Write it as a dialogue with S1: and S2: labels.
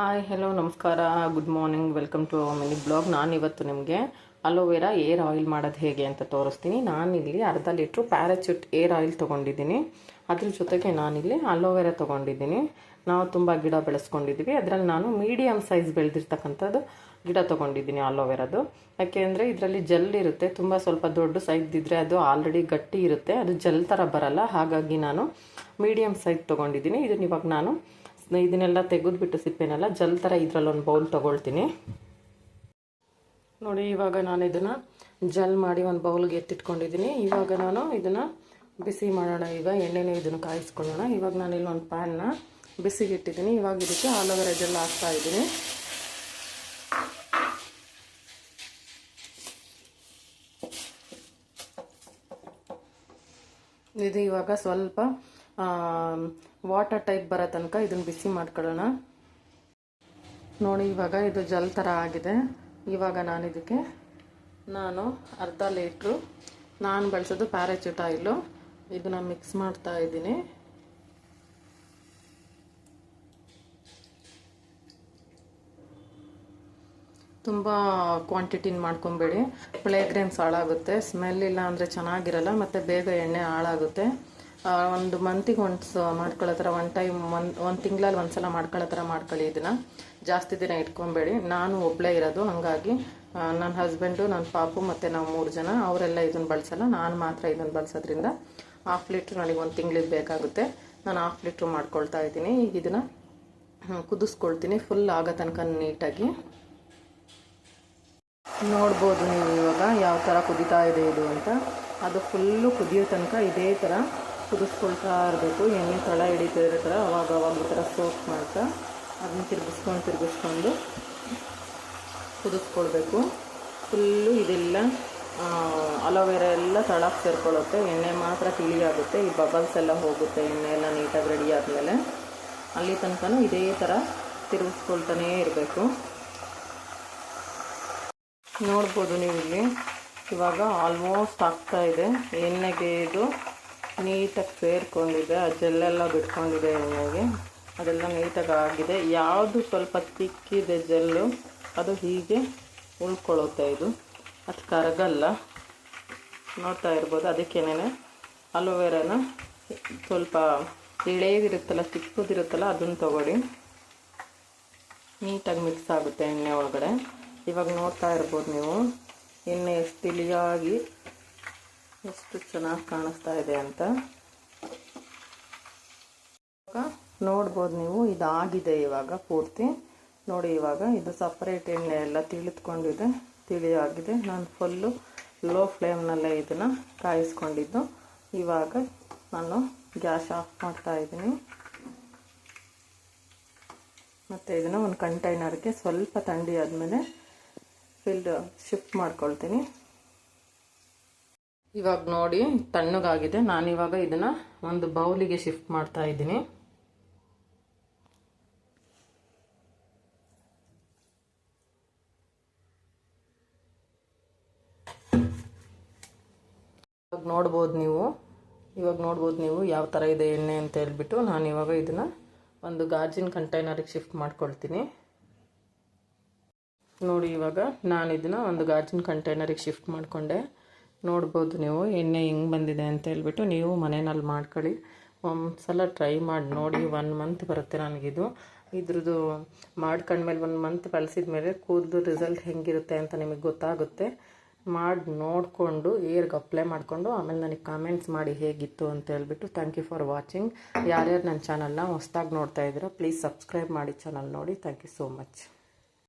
S1: Hi hello ನಮಸ್ಕಾರ. Good morning welcome to mini blog ನಾನು ಇವತ್ತು ನಿಮಗೆ ಅಲೋವೆರಾ ಏರ್ ಆಯಿಲ್ ಮಾಡೋದು ಹೇಗೆ ಅಂತ ತೋರಿಸ್ತೀನಿ. ನಾನಿಲ್ಲಿ ಅರ್ಧ ಲೀಟ್ರು ಪ್ಯಾರಾಚೂಟ್ ಏರ್ ಆಯಿಲ್ ತೊಗೊಂಡಿದ್ದೀನಿ. ಅದ್ರ ಜೊತೆಗೆ ನಾನಿಲ್ಲಿ ಅಲೋವೆರಾ ತೊಗೊಂಡಿದ್ದೀನಿ. ನಾವು ತುಂಬ ಗಿಡ ಬೆಳೆಸ್ಕೊಂಡಿದ್ದೀವಿ. ಅದರಲ್ಲಿ ನಾನು ಮೀಡಿಯಮ್ ಸೈಜ್ ಬೆಳೆದಿರ್ತಕ್ಕಂಥದ್ದು ಗಿಡ ತೊಗೊಂಡಿದ್ದೀನಿ ಅಲೋವೆರಾದು. ಯಾಕೆಂದರೆ ಇದರಲ್ಲಿ ಜೆಲ್ ಇರುತ್ತೆ. ತುಂಬ ಸ್ವಲ್ಪ ದೊಡ್ಡ ಸೈಜ್ ಇದ್ದರೆ ಅದು ಆಲ್ರೆಡಿ ಗಟ್ಟಿ ಇರುತ್ತೆ. ಅದು ಜೆಲ್ ಥರ ಬರಲ್ಲ. ಹಾಗಾಗಿ ನಾನು ಮೀಡಿಯಮ್ ಸೈಜ್ ತೊಗೊಂಡಿದ್ದೀನಿ. ಇದನ್ನ ಇವಾಗ ನಾನು ಇದನ್ನೆಲ್ಲ ತೆಗೆದ್ಬಿಟ್ಟು ಸಿಪ್ಪೆನೆಲ್ಲ ಜಲ್ ಥರ ಇದರಲ್ಲೊಂದು ಬೌಲ್ ತೊಗೊಳ್ತೀನಿ. ನೋಡಿ, ಇವಾಗ ನಾನು ಇದನ್ನು ಜಲ್ ಮಾಡಿ ಒಂದು ಬೌಲ್ಗೆ ಎತ್ತಿಟ್ಕೊಂಡಿದ್ದೀನಿ. ಇವಾಗ ನಾನು ಇದನ್ನು ಬಿಸಿ ಮಾಡೋಣ, ಈಗ ಎಣ್ಣೆನೇ ಇದನ್ನು ಕಾಯಿಸ್ಕೊಳ್ಳೋಣ. ಇವಾಗ ನಾನು ಇಲ್ಲೊಂದು ಪ್ಯಾನ್ನ ಬಿಸಿಗೆ ಇಟ್ಟಿದ್ದೀನಿ. ಇವಾಗ ಇದಕ್ಕೆ ಆಲೋವೆರಾ ಜೆಲ್ ಹಾಕ್ತಾ ಇದ್ದೀನಿ. ಇದು ಇವಾಗ ಸ್ವಲ್ಪ ವಾಟರ್ ಟೈಪ್ ಬರೋ ತನಕ ಇದನ್ನು ಬಿಸಿ ಮಾಡ್ಕೊಳ್ಳೋಣ. ನೋಡಿ, ಇವಾಗ ಇದು ಜಲ್ ಥರ ಆಗಿದೆ. ಇವಾಗ ನಾನು ಇದಕ್ಕೆ ನಾನು ಅರ್ಧ ಲೀಟ್ರು ನಾನು ಬಳಸೋದು ಪ್ಯಾರಾಚೂಟ್ ಆಯಿಲು ಇದನ್ನು ಮಿಕ್ಸ್ ಮಾಡ್ತಾ ಇದ್ದೀನಿ. ತುಂಬ ಕ್ವಾಂಟಿಟಿನ ಮಾಡ್ಕೊಬೇಡಿ. ಪ್ಲೇಗ್ರೇನ್ಸ್ ಹಾಳಾಗುತ್ತೆ. ಸ್ಮೆಲ್ ಇಲ್ಲ ಅಂದರೆ ಚೆನ್ನಾಗಿರಲ್ಲ, ಮತ್ತು ಬೇಗ ಎಣ್ಣೆ ಹಾಳಾಗುತ್ತೆ. ಒಂದು ಮಂತಿಗೆ ಒಂದು ಮಾಡ್ಕೊಳ್ಳೋ ಥರ ಒನ್ ಟೈಮ್ ಒಂದು ಒಂದು ತಿಂಗಳಲ್ಲಿ ಒಂದು ಸಲ ಮಾಡ್ಕೊಳ್ಳೋ ಥರ ಮಾಡ್ಕೊಳ್ಳಿ ಇದನ್ನು. ಜಾಸ್ತಿ ದಿನ ಇಟ್ಕೊಬೇಡಿ. ನಾನು ಒಬ್ಬಳೇ ಇರೋದು, ಹಾಗಾಗಿ ನನ್ನ ಹಸ್ಬೆಂಡು ನನ್ನ ಪಾಪು ಮತ್ತು ನಾವು ಮೂರು ಜನ, ಅವರೆಲ್ಲ ಇದನ್ನು ಬಳಸಲ್ಲ. ನಾನು ಮಾತ್ರ ಇದನ್ನು ಬಳಸೋದ್ರಿಂದ ಹಾಫ್ ಲೀಟ್ರ್ ನನಗೆ ಒಂದು ತಿಂಗಳಿಗೆ ಬೇಕಾಗುತ್ತೆ. ನಾನು ಹಾಫ್ ಲೀಟ್ರ್ ಮಾಡ್ಕೊಳ್ತಾ ಇದ್ದೀನಿ. ಈಗ ಇದನ್ನು ಕುದಿಸ್ಕೊಳ್ತೀನಿ. ಫುಲ್ ಆಗೋ ತನಕ ನೀಟಾಗಿ. ನೋಡ್ಬೋದು ನೀವು ಇವಾಗ ಯಾವ ಥರ ಕುದೀತಾ ಇದೆ ಇದು ಅಂತ. ಅದು ಫುಲ್ಲು ಕುದಿಯೋ ತನಕ ಇದೇ ಥರ ಕುದಿಸ್ಕೊಳ್ತಾ ಇರಬೇಕು. ಎಣ್ಣೆ ತಳ ಹಿಡಿತಾ ಇರೋ ಥರ ಅವಾಗ ಅವಾಗ ಈ ಥರ ಸೋಪ್ ಮಾಡ್ತಾ ಅದನ್ನ ತಿರುಗಿಸ್ಕೊಂಡು ತಿರುಗಿಸ್ಕೊಂಡು ಕುದಿಸ್ಕೊಳ್ಬೇಕು. ಫುಲ್ಲು ಇದೆಲ್ಲ ಅಲೋವೆರಾ ಎಲ್ಲ ತಳಕ್ಕೆ ಸೇರ್ಕೊಳ್ಳುತ್ತೆ. ಎಣ್ಣೆ ಮಾತ್ರ ತಿಳಿಯಾಗುತ್ತೆ. ಈ ಬಬಲ್ಸ್ ಎಲ್ಲ ಹೋಗುತ್ತೆ ಎಣ್ಣೆ ಎಲ್ಲ ನೀಟಾಗಿ ರೆಡಿ ಆದಮೇಲೆ. ಅಲ್ಲಿ ತನಕ ಇದೇ ಥರ ತಿರುಗಿಸ್ಕೊಳ್ತಾನೇ ಇರಬೇಕು. ನೋಡ್ಬೋದು ನೀವು ಇಲ್ಲಿ ಇವಾಗ ಆಲ್ಮೋಸ್ಟ್ ಆಗ್ತಾ ಇದೆ. ಎಣ್ಣೆಗೆ ಇದು ನೀಟಾಗಿ ಸೇರ್ಕೊಂಡಿದೆ, ಆ ಜೆಲ್ಲೆಲ್ಲ ಬಿಟ್ಕೊಂಡಿದೆ ಎಣ್ಣೆಗೆ ಅದೆಲ್ಲ ನೀಟಾಗಿ ಆಗಿದೆ. ಯಾವುದು ಸ್ವಲ್ಪ ತಿಕ್ಕಿದೆ ಜೆಲ್ಲು, ಅದು ಹೀಗೆ ಉಳ್ಕೊಳ್ಳುತ್ತೆ ಇದು. ಅದು ಕರಗಲ್ಲ. ನೋಡ್ತಾ ಇರ್ಬೋದು. ಅದಕ್ಕೇನೆ ಅಲೋವೆರಾನ ಸ್ವಲ್ಪ ಇಳೆಯದಿರುತ್ತಲ್ಲ ಚಿಕ್ಕದಿರುತ್ತಲ್ಲ, ಅದನ್ನು ತಗೊಳ್ಳಿ. ನೀಟಾಗಿ ಮಿಕ್ಸ್ ಆಗುತ್ತೆ ಎಣ್ಣೆ ಒಳಗಡೆ. ಇವಾಗ ನೋಡ್ತಾ ಇರ್ಬೋದು ನೀವು. ಎಣ್ಣೆ ಎಷ್ಟು ತಿಳಿಯಾಗಿ ಎಷ್ಟು ಚೆನ್ನಾಗಿ ಕಾಣಿಸ್ತಾ ಇದೆ ಅಂತ. ನೋಡ್ಬೋದು ನೀವು, ಇದಾಗಿದೆ ಇವಾಗ ಪೂರ್ತಿ. ನೋಡಿ ಇವಾಗ ಇದು ಸಪ್ರೇಟ್ ಎಣ್ಣೆ ಎಲ್ಲ ತಿಳಿದುಕೊಂಡಿದೆ, ತಿಳಿಯಾಗಿದೆ. ನಾನು ಫುಲ್ಲು ಲೋ ಫ್ಲೇಮ್ನಲ್ಲೇ ಇದನ್ನು ಕಾಯಿಸ್ಕೊಂಡಿದ್ದು. ಇವಾಗ ನಾನು ಗ್ಯಾಸ್ ಆಫ್ ಮಾಡ್ತಾ ಇದ್ದೀನಿ. ಮತ್ತು ಇದನ್ನು ಒಂದು ಕಂಟೈನರ್ಗೆ ಸ್ವಲ್ಪ ಥಂಡಿ ಆದಮೇಲೆ ಫಿಲ್ಡ್ ಶಿಫ್ಟ್ ಮಾಡ್ಕೊಳ್ತೀನಿ. ಇವಾಗ ನೋಡಿ ತಣ್ಣಗಾಗಿದೆ. ನಾನಿವಾಗ ಇದನ್ನು ಒಂದು ಬೌಲಿಗೆ ಶಿಫ್ಟ್ ಮಾಡ್ತಾ ಇದ್ದೀನಿ. ಇವಾಗ ನೋಡ್ಬೋದು ನೀವು. ಇವಾಗ ನೋಡ್ಬೋದು ನೀವು ಯಾವ ಥರ ಇದೆ ಎಣ್ಣೆ ಅಂತ ಹೇಳ್ಬಿಟ್ಟು ನಾನು ಇವಾಗ ಇದನ್ನು ಒಂದು ಗಾಜಿನ ಕಂಟೈನರಿಗೆ ಶಿಫ್ಟ್ ಮಾಡ್ಕೊಳ್ತೀನಿ. ನೋಡಿ ಇವಾಗ ನಾನು ಇದನ್ನು ಒಂದು ಗಾಜಿನ ಕಂಟೈನರಿಗೆ ಶಿಫ್ಟ್ ಮಾಡಿಕೊಂಡೆ. ನೋಡ್ಬೋದು ನೀವು, ಎಣ್ಣೆ ಹೆಂಗೆ ಬಂದಿದೆ ಅಂತ ಹೇಳ್ಬಿಟ್ಟು ನೀವು ಮನೆಯಲ್ಲಿ ಮಾಡ್ಕೊಳ್ಳಿ. ಒಂದ್ಸಲ ಟ್ರೈ ಮಾಡಿ ನೋಡಿ ಒನ್ ಮಂತ್ ಬರುತ್ತೆ ನನಗಿದು. ಇದ್ರದ್ದು ಮಾಡ್ಕೊಂಡ್ಮೇಲೆ ಒಂದು ಮಂತ್ ಬಳಸಿದ ಮೇಲೆ ಕೂದಲು ರಿಸಲ್ಟ್ ಹೆಂಗಿರುತ್ತೆ ಅಂತ ನಿಮಗೆ ಗೊತ್ತಾಗುತ್ತೆ. ಮಾಡಿ ನೋಡಿಕೊಂಡು, ಏರ್ಗೆ ಅಪ್ಲೈ ಮಾಡಿಕೊಂಡು, ಆಮೇಲೆ ನನಗೆ ಕಾಮೆಂಟ್ಸ್ ಮಾಡಿ ಹೇಗಿತ್ತು ಅಂತ ಹೇಳ್ಬಿಟ್ಟು ಥ್ಯಾಂಕ್ ಯು ಫಾರ್ ವಾಚಿಂಗ್ ಯಾರ್ಯಾರು ನನ್ನ ಚಾನಲ್ನ ಹೊಸ್ದಾಗಿ ನೋಡ್ತಾ ಇದ್ದೀರಾ ಪ್ಲೀಸ್ ಸಬ್ಸ್ಕ್ರೈಬ್ ಮಾಡಿ ಚಾನಲ್ ನೋಡಿ. Thank you so much